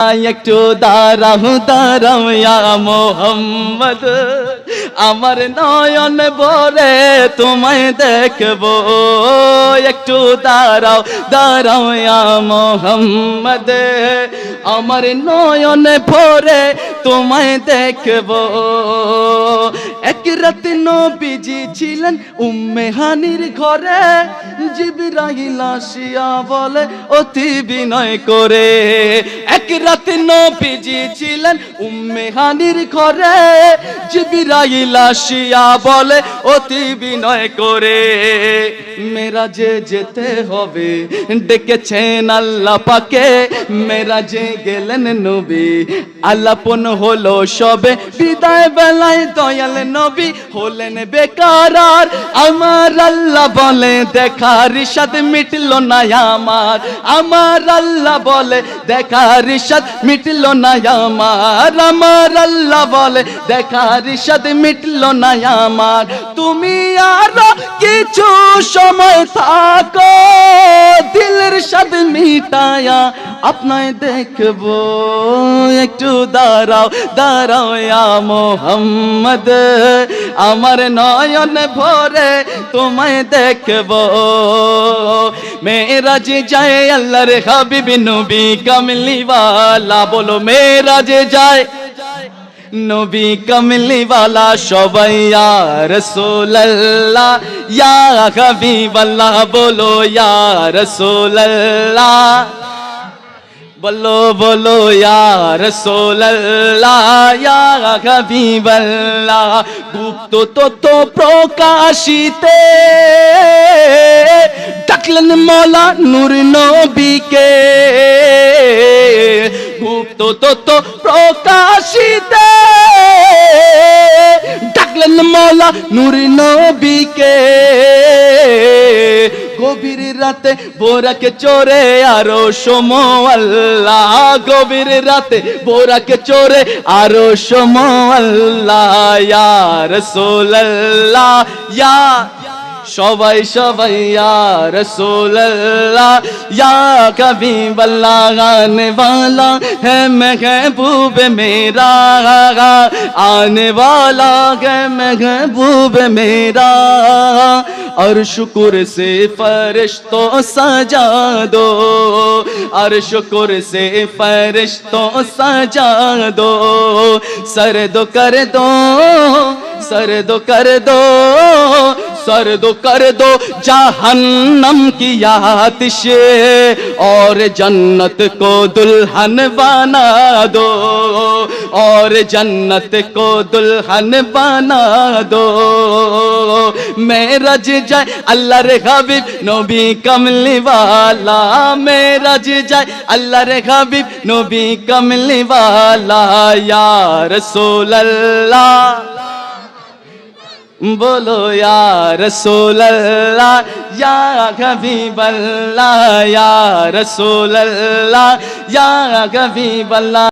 একটু দাঁড়াও দাঁড়াও মোহাম্মদ। আমার নয়ন বরে তোমায় দেখব। একটু দাঁড়াও দাঁড়াও মোহাম্মদ। আমার নয়ন ভরে তোমায় দেখব। এক রাত নবীজি ছিলেন উম্মে হানির ঘরে। জিবরাইল আসিয়া বলে, অতি বিনয় করে, এক রাত নবীজি ছিলেন উম্মে হানির ঘরে। জিবরাইল আসিয়া বলে, অতি বিনয় করে মেরাজে যেতে হবে। ডেকেছেন আল্লাহ পাকে, মেরাজে গেলেন নবী। হলো সবে, বিদায় বেলায় দয়াল নবী হলেন বেকার। আর আমার আল্লাহ বলে, দেখার সাথ মিটলো না আমার। আমার আল্লাহ বলে, দেখার সাথ মিটলো না আমার আমার আল্লাহ বলে দেখার সাথ মিটলো না আমার। তুমি আর কিছু সময় থাকো দিলের সাথ মিটায়া আপনায় দেখব। একটু দাঁড়াও দাঁড়াও মোহাম্মদ, আমার নয়ন ভরে তোমায় দেখব। মেরা যে যায় আল্লাহর হাবিব নবী কামলিওয়ালা। বলো মেরা যে যায় নবী কমলিওয়ালা সবাই, ইয়া রসুল্লাহ ইয়া হাবিবাল্লাহ। বলো, ইয়া রসুল্লাহ বলো বলো, ইয়া রসোল্লাহ ইয়া হাবিবাল্লাহ। গুপ্ত তত প্রকাশিতে ডাকলেন মৌলা নূর নবীকে। গুপ্ত তত প্রকাশিতে। ডাকলেন মৌলা নূর নবীকে। গভীর রাতে বোরাকে চোরে আরও সমো আল্লাহ। গভীর রাতে বোরাকে চোরে আরও সমো আল্লাহ। ইয়া রসুল্লাহ ইয়া সবাই সবাই ইয়া রসুল্লাহ ইয়া কবি বল্লা গানে वाला है महबूब मेरा आने वाला है महबूब मेरा और शुक्र से फरिश्तों सजा दो और शुक्र से फरिश्तों सजा दो सर दो कर दो सर दो कर दो सर दो, कर दो, जहन्नम की आतिश और जन्नत को दुल्हन बना दो, और जन्नत को दुल्हन बना दो। मेरा मेरज जाए अल्लाह रे हबीब, नबी कमली वाला मेरा मेरज जाए अल्लाह रे हबीब, नबी कमली वाला या रसूल বলো রসোল্লা ইয়া কবি বল্লা রসোল্লা ইয়া কবি বল্লা